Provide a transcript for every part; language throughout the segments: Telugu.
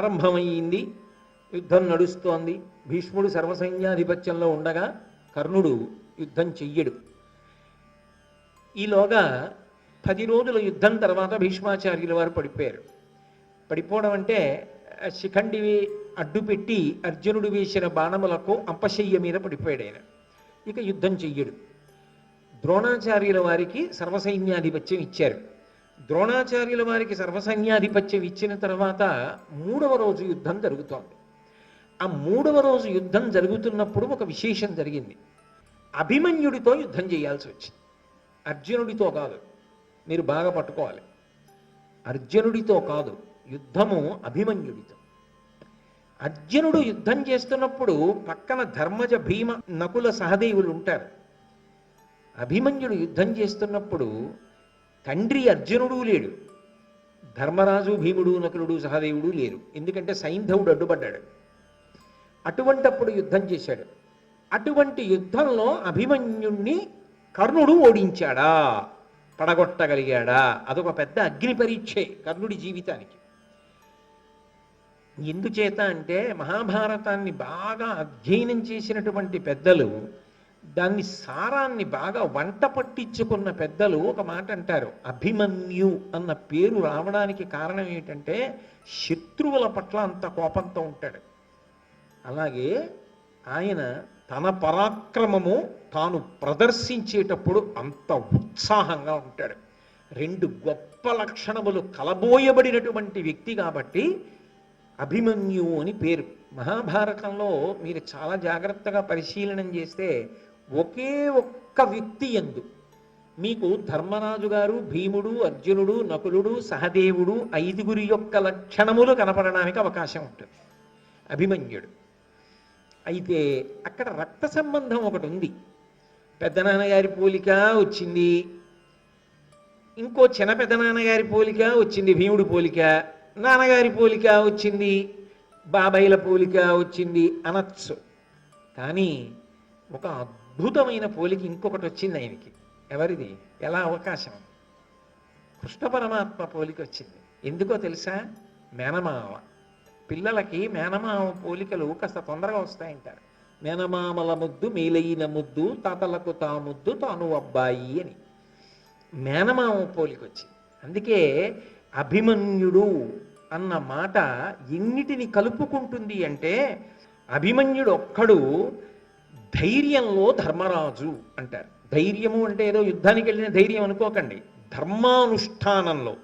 ప్రారంభమైంది. యుద్ధం నడుస్తోంది. భీష్ముడు సర్వసైన్యాధిపత్యంలో ఉండగా కర్ణుడు యుద్ధం చెయ్యడు. ఈలోగా పది రోజుల యుద్ధం తర్వాత భీష్మాచార్యుల వారు పడిపోయారు. పడిపోవడం అంటే శిఖండివి అడ్డుపెట్టి అర్జునుడు వేసిన బాణములకు అంపశయ్య మీద పడిపోయాడు ఆయన. ఇక యుద్ధం చెయ్యడు. ద్రోణాచార్యుల వారికి సర్వసైన్యాధిపత్యం ఇచ్చారు. ద్రోణాచార్యుల వారికి సర్వసైన్యాధిపత్యం ఇచ్చిన తర్వాత మూడవ రోజు యుద్ధం జరుగుతోంది. ఆ మూడవ రోజు యుద్ధం జరుగుతున్నప్పుడు ఒక విశేషం జరిగింది. అభిమన్యుడితో యుద్ధం చేయాల్సి వచ్చింది. అర్జునుడితో కాదు మీరు బాగా పట్టుకోవాలి. అర్జునుడితో కాదు యుద్ధము అభిమన్యుడితో. అర్జునుడు యుద్ధం చేస్తున్నప్పుడు పక్కన ధర్మజ భీమ నకుల సహదేవులు ఉంటారు. అభిమన్యుడు యుద్ధం చేస్తున్నప్పుడు తండ్రి అర్జునుడు లేడు. ధర్మరాజు భీముడు నకులుడు సహదేవుడు లేరు. ఎందుకంటే సైంధవుడు అడ్డుపడ్డాడు. అటువంటప్పుడు యుద్ధం చేశాడు. అటువంటి యుద్ధంలో అభిమన్యుణ్ణి కర్ణుడు ఓడించాడా? పడగొట్టగలిగాడా అదొక పెద్ద అగ్ని పరీక్షే కర్ణుడి జీవితానికి. ఎందుచేత అంటే మహాభారతాన్ని బాగా అధ్యయనం చేసినటువంటి పెద్దలు దాన్ని సారాన్ని బాగా వంట పట్టించుకున్న పెద్దలు ఒక మాట అంటారు. అభిమన్యు అన్న పేరు రావడానికి కారణం ఏంటంటే శత్రువుల పట్ల అంత కోపంతో ఉంటాడు. అలాగే ఆయన తన పరాక్రమము తాను ప్రదర్శించేటప్పుడు అంత ఉత్సాహంగా ఉంటాడు. రెండు గొప్ప లక్షణములు కలబోయబడినటువంటి వ్యక్తి కాబట్టి అభిమన్యు అని పేరు. మహాభారతంలో మీరు చాలా జాగ్రత్తగా పరిశీలనం చేస్తే ఒకే ఒక్క వ్యక్తి ఎందు మీకు ధర్మరాజు గారు భీముడు అర్జునుడు నకులుడు సహదేవుడు ఐదుగురి యొక్క లక్షణములు కనపడడానికి అవకాశం ఉంటుంది. అభిమన్యుడు. అయితే అక్కడ రక్త సంబంధం ఒకటి ఉంది. పెద్దనాన్నగారి పోలిక వచ్చింది. ఇంకో చిన్న పెద్దనాన్నగారి పోలిక వచ్చింది భీముడి పోలిక నాన్నగారి పోలిక వచ్చింది బాబాయిల పోలిక వచ్చింది అనొచ్చు. కానీ ఒక అద్భుతమైన పోలిక ఇంకొకటి వచ్చింది ఆయనకి. ఎవరిది? ఎలా అవకాశం? కృష్ణ పరమాత్మ పోలిక వచ్చింది. ఎందుకో తెలుసా? మేనమావ పిల్లలకి మేనమామ పోలికలు కాస్త తొందరగా వస్తాయంటారు. మేనమామల ముద్దు మేలైన ముద్దు తాతలకు తా ముద్దు తాను అబ్బాయి అని. మేనమామ పోలిక వచ్చింది. అందుకే అభిమన్యుడు అన్న మాట ఎన్నిటిని కలుపుకుంటుంది అంటే అభిమన్యుడు ఒక్కడు ధైర్యంలో ధర్మరాజు అంటారు. ధైర్యము అంటే ఏదో యుద్ధానికి వెళ్ళిన ధైర్యం అనుకోకండి. ధర్మానుష్ఠానంలో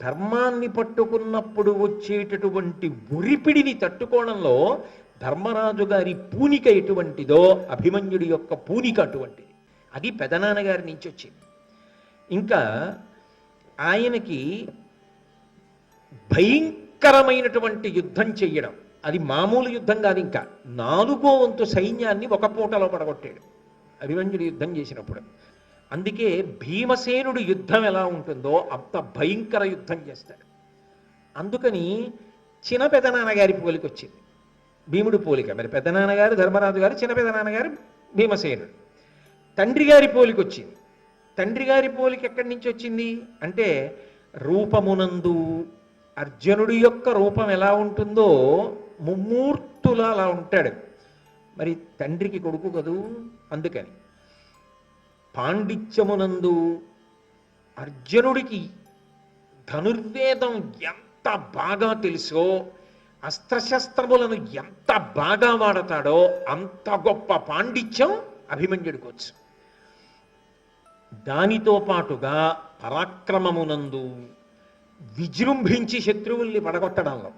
ధర్మాన్ని పట్టుకున్నప్పుడు వచ్చేటటువంటి ఉరిపిడిని తట్టుకోవడంలో ధర్మరాజు గారి పూనిక ఎటువంటిదో అభిమన్యుడి యొక్క పూనిక అటువంటిది. అది పెదనాన్నగారి నుంచి వచ్చింది. ఇంకా ఆయనకి భయంకరమైనటువంటి యుద్ధం చెయ్యడం అది మామూలు యుద్ధం కాదు ఇంకా. నాలుగో వంతు సైన్యాన్ని ఒక పూటలో పడగొట్టాడు. అభిమన్యుడు యుద్ధం చేసినప్పుడు. అందుకే భీమసేనుడు యుద్ధం ఎలా ఉంటుందో అంత భయంకర యుద్ధం చేస్తాడు. అందుకని చిన్న పెదనాన్నగారి పోలిక వచ్చింది భీముడు పోలిక. మరి పెదనాన్నగారు ధర్మరాజు గారు చిన్న పెదనాన్నగారు భీమసేనుడు. తండ్రి గారి పోలిక వచ్చింది తండ్రి గారి పోలిక ఎక్కడి నుంచి వచ్చింది? అంటే రూపమునందు అర్జునుడి యొక్క రూపం ఎలా ఉంటుందో ముమ్మూర్తులు అలా ఉంటాడు. మరి తండ్రికి కొడుకు కదూ? అందుకని. పాండిత్యమునందు అర్జునుడికి ధనుర్వేదం ఎంత బాగా తెలుసో అస్త్రశస్త్రములను ఎంత బాగా వాడతాడో అంత గొప్ప పాండిత్యం అభిమన్యుడికోవచ్చు దానితో పాటుగా పరాక్రమమునందు విజృంభించి శత్రువుల్ని పడగొట్టడంలో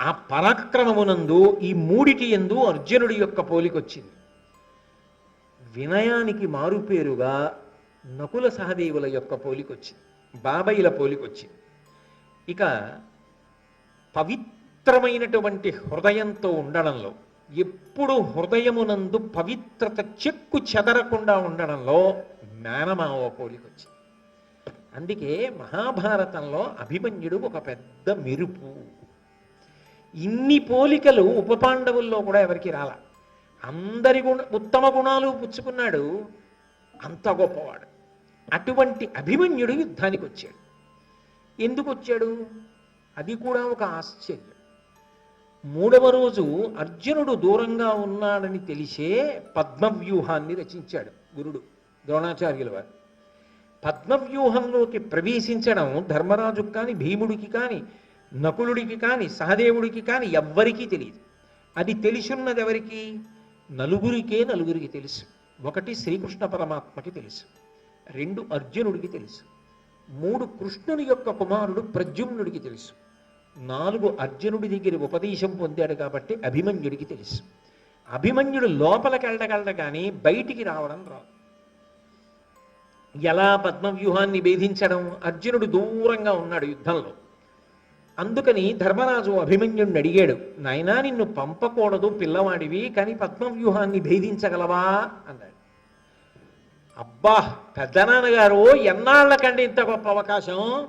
ఆ- పరాక్రమమునందు ఈ మూడిటి ఎందు అర్జునుడి యొక్క పోలికొచ్చింది. వినయానికి మారుపేరుగా నకుల సహదేవుల యొక్క పోలికొచ్చింది. బాబయ్యల పోలికొచ్చింది. ఇక పవిత్రమైనటువంటి హృదయంతో ఉండడంలో ఎప్పుడు హృదయమునందు పవిత్రత చెక్కు చెదరకుండా ఉండడంలో మేనమావ పోలికొచ్చింది. అందుకే మహాభారతంలో అభిమన్యుడు ఒక పెద్ద మెరుపు. ఇన్ని పోలికలు ఉప పాండవుల్లో కూడా ఎవరికి రాల. అందరి గుణ ఉత్తమ గుణాలు పుచ్చుకున్నాడు అంత గొప్పవాడు. అటువంటి అభిమన్యుడు యుద్ధానికి వచ్చాడు. ఎందుకు వచ్చాడు? అది కూడా ఒక ఆశ్చర్యం. మూడవ రోజు అర్జునుడు దూరంగా ఉన్నాడని తెలిసే పద్మవ్యూహాన్ని రచించాడు గురుడు ద్రోణాచార్యుల వారు. పద్మవ్యూహంలోకి ప్రవేశించడం ధర్మరాజుకి కానీ భీముడికి కానీ నకులుడికి కానీ సహదేవుడికి కానీ ఎవ్వరికీ తెలియదు. అది తెలిసిన్నది ఎవరికి నలుగురికే నలుగురికి తెలుసు. ఒకటి శ్రీకృష్ణ పరమాత్మకి తెలుసు. రెండు అర్జునుడికి తెలుసు. మూడు కృష్ణుని యొక్క కుమారుడు ప్రద్యుమ్నుడికి తెలుసు. నాలుగు అర్జునుడి దగ్గర ఉపదేశం పొందాడు కాబట్టి అభిమన్యుడికి తెలుసు. అభిమన్యుడు లోపలికి వెళ్ళగలడు కానీ బయటికి రావడం రాదు. ఎలా పద్మవ్యూహాన్ని భేదించడం అర్జునుడు దూరంగా ఉన్నాడు యుద్ధంలో. అందుకని ధర్మరాజు అభిమన్యుణ్ణి అడిగాడు నాయనా నిన్ను పంపకూడదు పిల్లవాడివి కానీ పద్మవ్యూహాన్ని భేదించగలవా? అన్నాడు. అబ్బా పెద్దనాన్నగారు ఎన్నాళ్ళకండి ఇంత గొప్ప అవకాశం?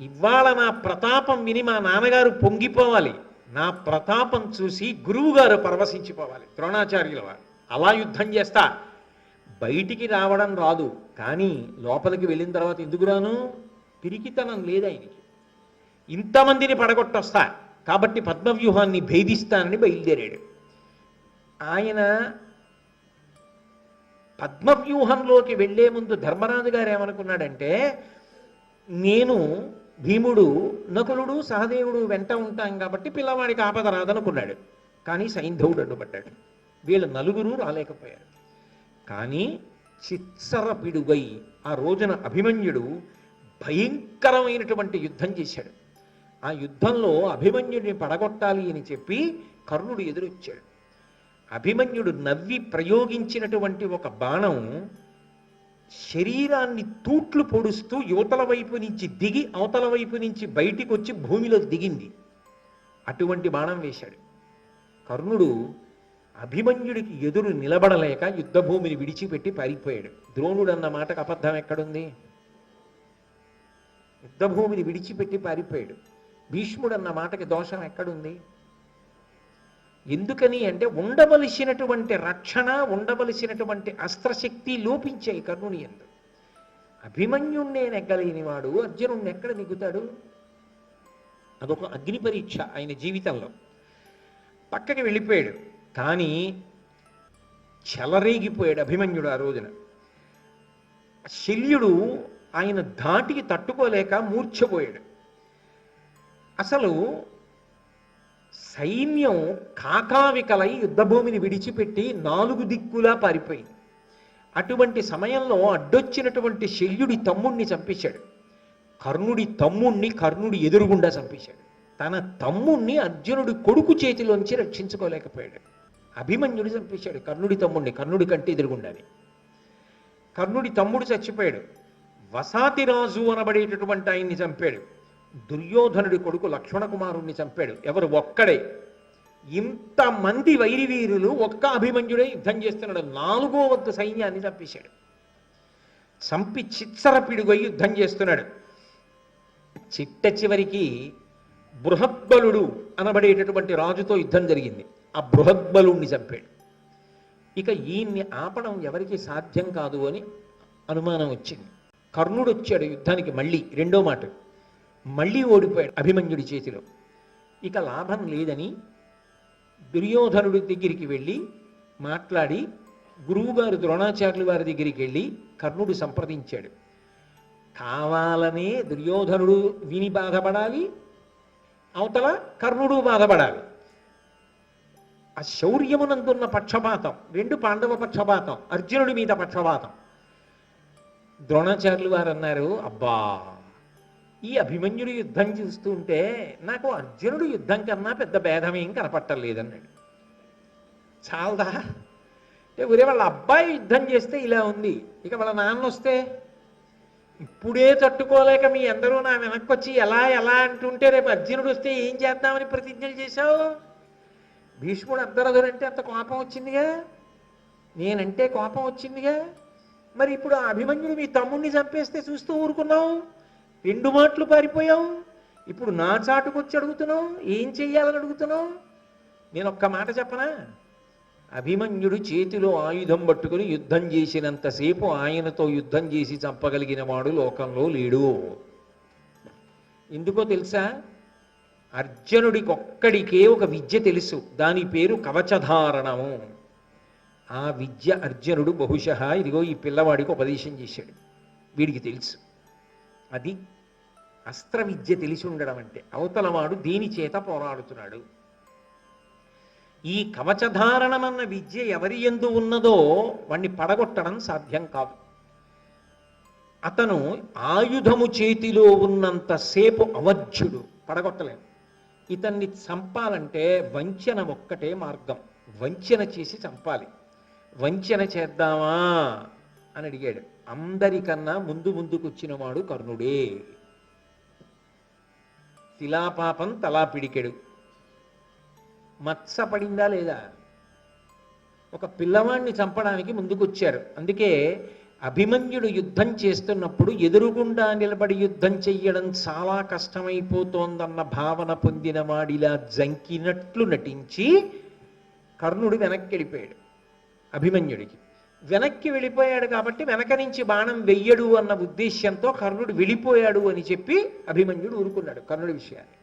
ఇవాళ నా ప్రతాపం విని మా నాన్నగారు పొంగిపోవాలి. నా ప్రతాపం చూసి గురువుగారు పరవశించిపోవాలి. ద్రోణాచార్యుల వారు అలా యుద్ధం చేస్తా. బయటికి రావడం రాదు కానీ లోపలికి వెళ్ళిన తర్వాత ఎందుకు రాను? పిరికితనం లేదు ఆయనకి ఇంతమందిని పడగొట్టొస్తా. కాబట్టి పద్మవ్యూహాన్ని భేదిస్తానని బయలుదేరాడు. ఆయన పద్మవ్యూహంలోకి వెళ్ళే ముందు ధర్మరాజు గారు ఏమనుకున్నాడంటే నేను భీముడు నకులుడు సహదేవుడు వెంట ఉంటాం కాబట్టి పిల్లవాడికి ఆపద రాదనుకున్నాడు. కానీ సైంధవుడు అడ్డుపడ్డాడు. వీళ్ళు నలుగురు రాలేకపోయారు. కానీ చిత్సర పిడుగై ఆ రోజున అభిమన్యుడు భయంకరమైనటువంటి యుద్ధం చేశాడు. ఆ యుద్ధంలో అభిమన్యుడిని పడగొట్టాలి అని చెప్పి కర్ణుడు ఎదురొచ్చాడు. అభిమన్యుడు నవ్వి ప్రయోగించినటువంటి ఒక బాణం శరీరాన్ని తూట్లు పొడుస్తూ యువతల వైపు నుంచి దిగి అవతల వైపు నుంచి బయటికి వచ్చి భూమిలో దిగింది. అటువంటి బాణం వేశాడు. కర్ణుడు అభిమన్యుడికి ఎదురు నిలబడలేక యుద్ధభూమిని విడిచిపెట్టి పారిపోయాడు. ద్రోణుడు అన్న మాటకు అబద్ధం ఎక్కడుంది? యుద్ధభూమిని విడిచిపెట్టి పారిపోయాడు. భీష్ముడు అన్న మాటకి దోషం ఎక్కడుంది? ఎందుకని అంటే ఉండవలసినటువంటి రక్షణ ఉండవలసినటువంటి అస్త్రశక్తి లోపించాయి కర్ణుని ఎందు. అభిమన్యుణ్ణే నెగ్గలేని వాడు ఎక్కడ నెగ్గుతాడు అదొక అగ్ని పరీక్ష ఆయన జీవితంలో. పక్కకి వెళ్ళిపోయాడు. కానీ చెలరేగిపోయాడు అభిమన్యుడు ఆ రోజున. శల్యుడు ఆయన ధాటికి తట్టుకోలేక మూర్ఛపోయాడు. అసలు సైన్యం కాకావికలై యుద్ధభూమిని విడిచిపెట్టి నాలుగు దిక్కులా పారిపోయింది. అటువంటి సమయంలో అడ్డొచ్చినటువంటి శల్యుడి తమ్ముణ్ణి చంపేశాడు. కర్ణుడి తమ్ముణ్ణి కర్ణుడి ఎదురుగుండా చంపేశాడు. తన తమ్ముణ్ణి అర్జునుడి కొడుకు చేతిలోంచి రక్షించుకోలేకపోయాడు. అభిమన్యుడు చంపేశాడు కర్ణుడి తమ్ముణ్ణి కర్ణుడి కంటే ఎదురుగుండాని. కర్ణుడి తమ్ముడు చచ్చిపోయాడు. వసాతిరాజు అనబడేటటువంటి ఆయన్ని చంపాడు. దుర్యోధనుడి కొడుకు లక్ష్మణ కుమారుణ్ణి చంపాడు. ఎవరు? ఒక్కడే. ఇంతమంది వైరివీరులు ఒక్క అభిమన్యుడే యుద్ధం చేస్తున్నాడు. నాలుగో వద్ద సైన్యాన్ని చంపేశాడు. చంపి చిత్సర పిడుగై యుద్ధం చేస్తున్నాడు. చిట్ట చివరికి బృహద్బలుడు అనబడేటటువంటి రాజుతో యుద్ధం జరిగింది. ఆ బృహద్బలుణ్ణి చంపాడు. ఇక ఈయన్ని ఆపడం ఎవరికి సాధ్యం కాదు అని అనుమానం వచ్చింది. కర్ణుడు వచ్చాడు యుద్ధానికి మళ్ళీ. రెండో మాట. మళ్ళీ ఓడిపోయాడు అభిమన్యుడి చేతిలో. ఇక లాభం లేదని దుర్యోధనుడి దగ్గరికి వెళ్ళి మాట్లాడి గురువుగారు ద్రోణాచార్యులు వారి దగ్గరికి వెళ్ళి కర్ణుడు సంప్రదించాడు. కావాలనే దుర్యోధనుడు విని బాధపడాలి అవతల కర్ణుడు బాధపడాలి. ఆ శౌర్యమునందున్న పక్షపాతం రెండు పాండవ పక్షపాతం అర్జునుడి మీద పక్షపాతం. ద్రోణాచార్యులు వారు అన్నారు అబ్బా ఈ అభిమన్యుడు యుద్ధం చూస్తుంటే నాకు అర్జునుడు యుద్ధం కన్నా పెద్ద భేదమేం కనపట్టలేదన్నాడు. చాలదా? అంటే ఒరే వాళ్ళ అబ్బాయి యుద్ధం చేస్తే ఇలా ఉంది. ఇక వాళ్ళ నాన్న వస్తే ఇప్పుడే తట్టుకోలేక మీ అందరూ నా వెనక్కొచ్చి ఎలా ఎలా అంటుంటే రేపు అర్జునుడు వస్తే ఏం చేద్దామని ప్రతిజ్ఞలు చేశావు? భీష్ముడు అర్ధరథుడంటే అంత కోపం వచ్చిందిగా? నేనంటే కోపం వచ్చిందిగా? మరి ఇప్పుడు ఆ అభిమన్యుడు మీ తమ్ముడిని చంపేస్తే చూస్తూ ఊరుకున్నావు? రెండు మాటలు పారిపోయావు. ఇప్పుడు నా చాటుకొచ్చి అడుగుతున్నావు ఏం చెయ్యాలని అడుగుతున్నావు? నేను ఒక్క మాట చెప్పనా? అభిమన్యుడు చేతిలో ఆయుధం పట్టుకుని యుద్ధం చేసినంతసేపు ఆయనతో యుద్ధం చేసి చంపగలిగిన వాడు లోకంలో లేడు. ఎందుకో తెలుసా? అర్జునుడికి ఒక్కడికే ఒక విద్య తెలుసు. దాని పేరు కవచధారణము. ఆ విద్య అర్జునుడు బహుశ ఇదిగో ఈ పిల్లవాడికి ఉపదేశం చేశాడు. వీడికి తెలుసు. అది అస్త్ర విద్య తెలిసి ఉండడం అంటే. అవతలవాడు దీని చేత పోరాడుతున్నాడు. ఈ కవచధారణమన్న విద్య ఎవరి ఎందు ఉన్నదో వాణ్ణి పడగొట్టడం సాధ్యం కాదు. అతను ఆయుధము చేతిలో ఉన్నంతసేపు అవధ్యుడు పడగొట్టలేము ఇతన్ని చంపాలంటే వంచన ఒక్కటే మార్గం. వంచన చేసి చంపాలి. వంచన చేద్దామా? అని అడిగాడు. అందరికన్నా ముందు ముందుకు వచ్చినవాడు కర్ణుడే. శిలాపాపం తలా పిడికెడు. మత్స పడిందా లేదా? ఒక పిల్లవాడిని చంపడానికి ముందుకొచ్చారు. అందుకే అభిమన్యుడు యుద్ధం చేస్తున్నప్పుడు ఎదురుగుండా నిలబడి యుద్ధం చెయ్యడం చాలా కష్టమైపోతోందన్న భావన పొందిన వాడిలా జంకినట్లు నటించి కర్ణుడు వెనక్కి వెళ్ళిపోయాడు అభిమన్యుడికి. వెనక్కి వెళ్ళిపోయాడు కాబట్టి వెనక నుంచి బాణం వెయ్యడు అన్న ఉద్దేశ్యంతో కర్ణుడు వెళ్ళిపోయాడు అని చెప్పి అభిమన్యుడు ఊరుకున్నాడు కర్ణుడి విషయాన్ని.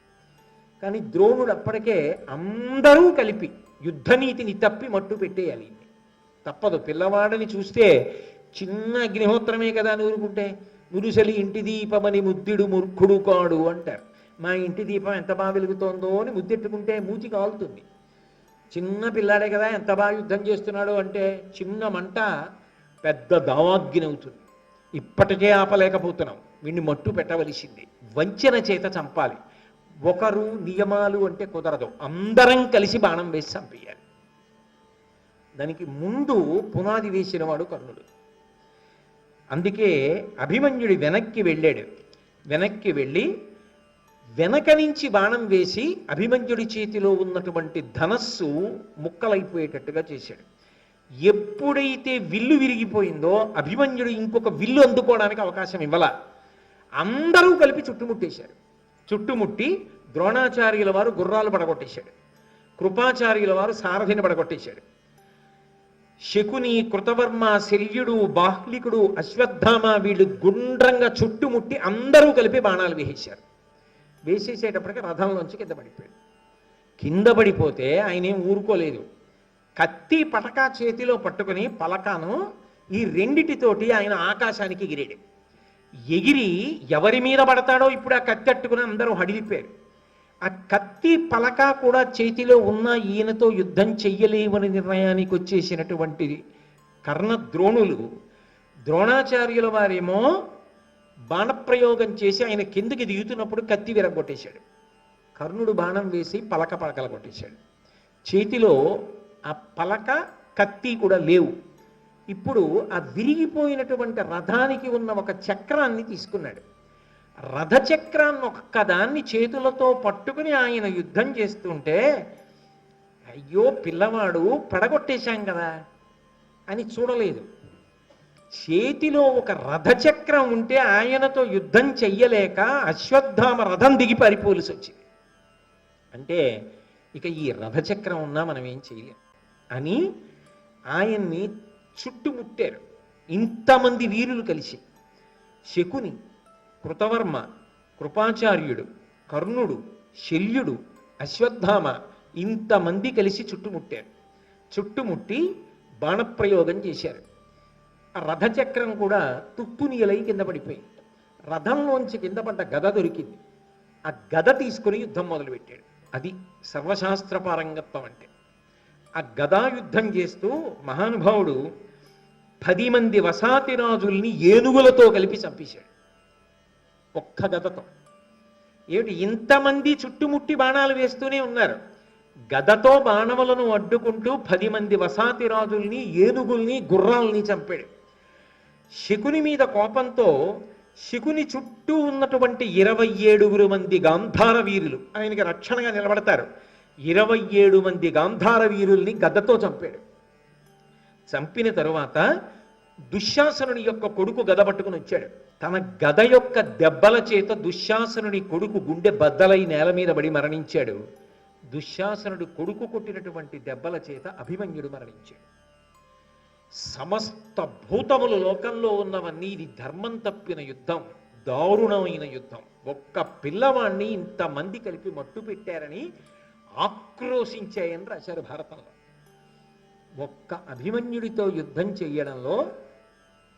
కానీ ద్రోణుడు అప్పటికే అందరూ కలిపి యుద్ధనీతిని తప్పి మట్టు పెట్టేయాలి. తప్పదు. పిల్లవాడిని చూస్తే చిన్న అగ్నిహోత్రమే కదా అని ఊరుకుంటే. మురుసలి ఇంటి దీపమని ముద్దుడు మూర్ఖుడు కాడు అంటారు. మా ఇంటి దీపం ఎంత బాగా వెలుగుతోందో అని ముద్దెట్టుకుంటే మూతి కాలుతుంది. చిన్న పిల్లాడే కదా ఎంత బాగా యుద్ధం చేస్తున్నాడు అంటే చిన్న మంట పెద్ద దావాగ్ని అవుతుంది. ఇప్పటికే ఆపలేకపోతున్నాం. వీడిని మట్టు పెట్టవలసింది. వంచన చేత చంపాలి. ఒకరు నియమాలు అంటే కుదరదు. అందరం కలిసి బాణం వేసి చంపేయాలి. దానికి ముందు పునాది వేసినవాడు కర్ణుడు. అందుకే అభిమన్యుడి వెనక్కి వెళ్ళాడు. వెనక్కి వెళ్ళి వెనక నుంచి బాణం వేసి అభిమన్యుడి చేతిలో ఉన్నటువంటి ధనస్సు ముక్కలైపోయేటట్టుగా చేశాడు. ఎప్పుడైతే విల్లు విరిగిపోయిందో అభిమన్యుడు ఇంకొక విల్లు అందుకోవడానికి అవకాశం ఇవ్వాల. అందరూ కలిపి చుట్టుముట్టేశారు. చుట్టుముట్టి ద్రోణాచార్యుల వారు గుర్రాలు పడగొట్టేశాడు. కృపాచార్యుల వారు సారథిని పడగొట్టేశాడు. శకుని కృతవర్మ శల్యుడు బాహ్లికుడు అశ్వత్థామ వీళ్ళు గుండ్రంగా చుట్టుముట్టి అందరూ కలిపి బాణాలు వేసేశారు. వేసేసేటప్పటికి రథంలోంచి కింద పడిపోయాడు. కింద పడిపోతే ఆయన ఏం ఊరుకోలేదు. కత్తి పటకా చేతిలో పట్టుకుని పలకాను ఈ రెండిటితోటి ఆయన ఆకాశానికి ఎగిరాడు. ఎగిరి ఎవరి మీద పడతాడో ఇప్పుడు ఆ కత్తి అట్టుకుని అందరూ హడిలిపోయారు. ఆ కత్తి పలక కూడా చేతిలో ఉన్న ఈయనతో యుద్ధం చెయ్యలేవని నిర్ణయానికి వచ్చేసినటువంటి కర్ణ ద్రోణులు ద్రోణాచార్యుల వారేమో బాణప్రయోగం చేసి ఆయన కిందకి దిగుతున్నప్పుడు కత్తి విరగొట్టేశాడు కర్ణుడు బాణం వేసి పలక పలకల కొట్టేశాడు. చేతిలో ఆ పలక కత్తి కూడా లేవు. ఇప్పుడు ఆ విరిగిపోయినటువంటి రథానికి ఉన్న ఒక చక్రాన్ని తీసుకున్నాడు. రథచక్రాన్ని ఒక్కదాన్ని చేతులతో పట్టుకుని ఆయన యుద్ధం చేస్తుంటే అయ్యో పిల్లవాడు పడగొట్టేశాం కదా అని చూడలేదు. చేతిలో ఒక రథచక్రం ఉంటే ఆయనతో యుద్ధం చెయ్యలేక అశ్వత్థామ రథం దిగి పారిపోవలసి వచ్చింది. అంటే ఇక ఈ రథచక్రం ఉన్నా మనం ఏం చేయలేం అని ఆయన్ని చుట్టుముట్టారు. ఇంతమంది వీరులు కలిసి. శకుని కృతవర్మ కృపాచార్యుడు కర్ణుడు శల్యుడు అశ్వత్థామ ఇంతమంది కలిసి చుట్టుముట్టారు. చుట్టుముట్టి బాణప్రయోగం చేశారు. ఆ రథచక్రం కూడా తుప్పునియలై కింద పడిపోయింది. రథంలోంచి కింద పడ్డ గద దొరికింది. ఆ గద తీసుకుని యుద్ధం మొదలుపెట్టాడు. అది సర్వశాస్త్ర పారంగత్వం అంటే. ఆ గదా యుద్ధం చేస్తూ మహానుభావుడు పది మంది వసాతి రాజుల్ని ఏనుగులతో కలిపి చంపేశాడు. ఒక్క గదతో. ఏమిటి? ఇంతమంది చుట్టుముట్టి బాణాలు వేస్తూనే ఉన్నారు. గదతో బాణములను అడ్డుకుంటూ పది మంది వసాతి రాజుల్ని ఏనుగుల్ని గుర్రాల్ని చంపాడు. శకుని మీద కోపంతో శకుని చుట్టూ ఉన్నటువంటి ఇరవై ఏడుగురు మంది గాంధార వీరులు ఆయనకి రక్షణగా నిలబడతారు. ఇరవై ఏడు మంది గాంధార వీరుల్ని గద్దతో చంపాడు. చంపిన తరువాత దుశ్శాసనుని యొక్క కొడుకు గద పట్టుకుని వచ్చాడు. తన గద యొక్క దెబ్బల చేత దుశ్శాసనుని కొడుకు గుండె బద్దలై నేల మీద పడి మరణించాడు. దుశ్శాసనుడు కొడుకు కొట్టినటువంటి దెబ్బల చేత అభిమన్యుడు మరణించాడు. సమస్త భూతములు లోకంలో ఉన్నవన్నీ ఇది ధర్మం తప్పిన యుద్ధం దారుణమైన యుద్ధం. ఒక్క పిల్లవాణ్ణి ఇంతమంది కలిపి మట్టు పెట్టారని ఆక్రోశించాయని రాశారు భారతంలో. ఒక్క అభిమన్యుడితో యుద్ధం చేయడంలో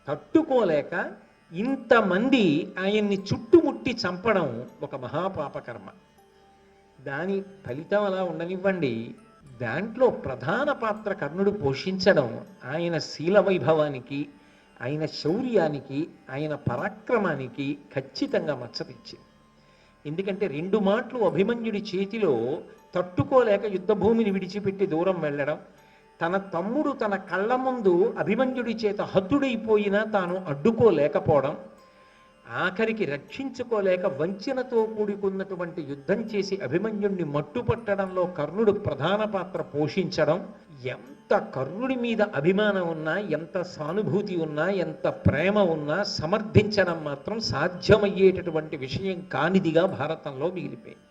తట్టుకోలేక ఇంతమంది ఆయన్ని చుట్టుముట్టి చంపడం ఒక మహాపాపకర్మ. దాని ఫలితం అలా ఉండనివ్వండి. దాంట్లో ప్రధాన పాత్ర కర్ణుడు పోషించడం ఆయన శీల వైభవానికి ఆయన శౌర్యానికి ఆయన పరాక్రమానికి ఖచ్చితంగా మచ్చ తెచ్చింది ఎందుకంటే రెండు మాటలు అభిమన్యుడి చేతిలో తట్టుకోలేక యుద్ధభూమిని విడిచిపెట్టి దూరం వెళ్ళడం తన తమ్ముడు తన కళ్ళ ముందు అభిమన్యుడి చేత హద్దుడైపోయినా తాను అడ్డుకోలేకపోవడం ఆఖరికి రక్షించుకోలేక వంచనతో కూడుకున్నటువంటి యుద్ధం చేసి అభిమన్యుణ్ణి మట్టుపట్టడంలో కర్ణుడు ప్రధాన పాత్ర పోషించడం ఎంత కర్ణుడి మీద అభిమానం ఉన్నా ఎంత సానుభూతి ఉన్నా ఎంత ప్రేమ ఉన్నా సమర్థించడం మాత్రం సాధ్యమయ్యేటటువంటి విషయం కానిదిగా భారతంలో మిగిలిపోయింది.